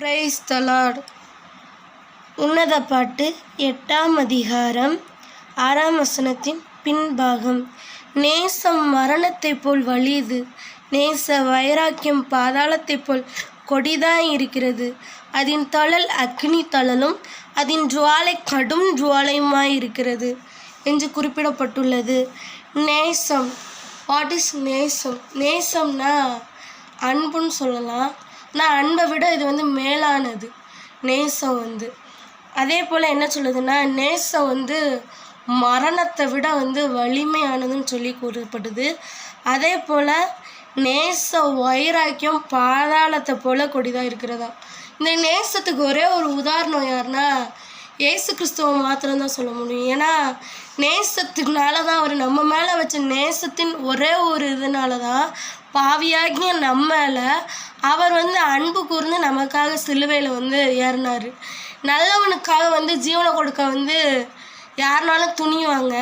Price தலாட் உன்னத பாட்டு எட்டாம் அதிகாரம் ஆறாம் வசனத்தின் பின்பாகம். நேசம் மரணத்தைப் போல் வலியுது நேச வைராக்கியம் பாதாளத்தைப் போல் கொடிதான் இருக்கிறது. அதன் தழல் அக்னி தழலும் அதன் ஜுவாலை கடும் ஜுவாலையுமாய் இருக்கிறது என்று குறிப்பிடப்பட்டுள்ளது. நேசம். வாட் இஸ் நேசம்? நேசம்னா அன்புன்னு சொல்லலாம். ஆனால் அன்பை விட இது வந்து மேலானது நேசம் வந்து. அதே போல் என்ன சொல்லுதுன்னா நேசம் வந்து மரணத்தை விட வந்து வலிமையானதுன்னு சொல்லி கூறப்படுது. அதே போல் நேச வைராக்கியம் பாதாளத்தை போல கொடிதாக இருக்கிறதா. இந்த நேசத்துக்கு ஒரே ஒரு உதாரணம் யாருன்னா ஏசு கிறிஸ்துவ மாத்திரம்தான் சொல்ல முடியும். ஏன்னா நேசத்துக்குனால தான் அவர் நம்ம மேலே வச்ச நேசத்தின் ஒரே ஒரு இதனால தான் பாவியாகிய நம்ம மேலே அவர் வந்து அன்பு கூர்ந்து நமக்காக சிலுவையில் வந்து ஏறினார். நல்லவனுக்காக வந்து ஜீவனை கொடுக்க வந்து யாருனாலும் துணிவாங்க.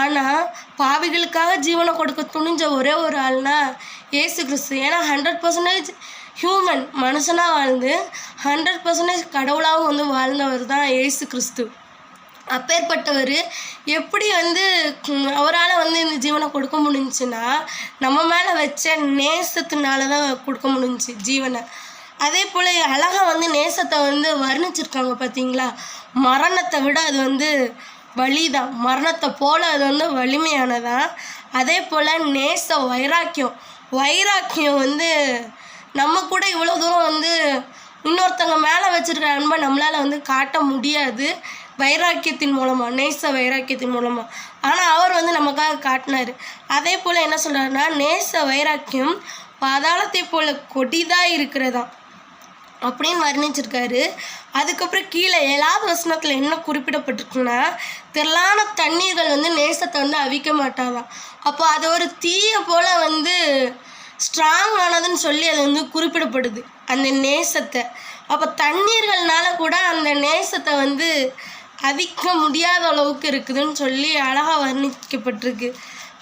ஆனால் பாவிகளுக்காக ஜீவனை கொடுக்க துணிஞ்ச ஒரே ஒரு ஆள்னா ஏசு கிறிஸ்து. ஏன்னா ஹண்ட்ரட் பர்சன்டேஜ் ஹியூமன் மனுஷனாக வாழ்ந்து ஹண்ட்ரட் பர்சன்டேஜ் கடவுளாகவும் வந்து வாழ்ந்தவர் தான் ஏசு கிறிஸ்து. அப்பேற்பட்டவர் எப்படி வந்து அவரால் வந்து இந்த ஜீவனை கொடுக்க முடிஞ்சுன்னா நம்ம மேலே வச்ச நேசத்தினால தான் கொடுக்க முடிஞ்சு ஜீவனை. அதே போல் அழகாக வந்து நேசத்தை வந்து வர்ணிச்சிருக்காங்க பார்த்தீங்களா மரணத்தை விட அது வந்து வலி தான் மரணத்தை போல் அது வந்து வலிமையானதான். அதே போல் நேச வைராக்கியம். வைராக்கியம் வந்து நம்ம கூட இவ்வளோ தூரம் வந்து இன்னொருத்தவங்க மேலே வச்சுருக்க அன்பை நம்மளால் வந்து காட்ட முடியாது. வைராக்கியத்தின் மூலமாக நேச வைராக்கியத்தின் மூலமாக ஆனால் அவர் வந்து நமக்காக காட்டினார். அதே போல் என்ன சொல்கிறாருன்னா நேச வைராக்கியம் பாதாளத்தை போல் கொடிதாக இருக்கிறதாம் அப்படின்னு வர்ணிச்சிருக்காரு. அதுக்கப்புறம் கீழே ஏழாவது வசனத்தில் என்ன குறிப்பிடப்பட்டிருக்குன்னா திரளான தண்ணீர்கள் வந்து நேசத்தை வந்து அவிக்க மாட்டாதான் அப்போ அது ஒரு தீய போல் வந்து ஸ்ட்ராங் ஆனதுன்னு சொல்லி அது வந்து குறிப்பிடப்படுது அந்த நேசத்தை. அப்போ தண்ணீர்கள்னால கூட அந்த நேசத்தை வந்து அதிக்க முடியாத அளவுக்கு இருக்குதுன்னு சொல்லி அழகாக வர்ணிக்கப்பட்டிருக்கு.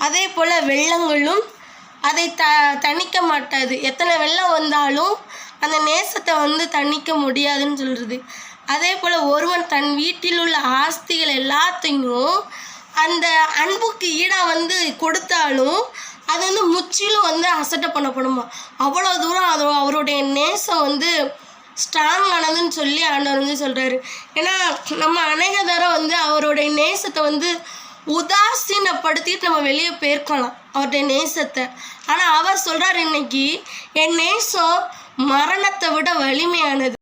அதே போல் வெள்ளங்களும் அதை த தணிக்க மாட்டாது. எத்தனை வெள்ளம் வந்தாலும் அந்த நேசத்தை வந்து தணிக்க முடியாதுன்னு சொல்கிறது அதே போல் ஒருவன் தன் வீட்டில் உள்ள ஆஸ்திகள் எல்லாத்தையும் அந்த அன்புக்கு ஈடாக வந்து கொடுத்தாலும் அது வந்து முற்றிலும் வந்து அசட்டை பண்ணப்படுமா? அவ்வளோ தூரம் அது அவருடைய நேசம் வந்து ஸ்ட்ராங் ஆனதுன்னு சொல்லி ஆண்டவர் வந்து சொல்கிறாரு ஏன்னா நம்ம அநேக தரம் வந்து அவருடைய நேசத்தை வந்து உதாசீனப்படுத்திட்டு நம்ம வெளியே போயிருக்கலாம் அவருடைய நேசத்தை. ஆனால் அவர் சொல்கிறார் இன்னைக்கு என் நேசம் மரணத்தை விட வலிமையானது.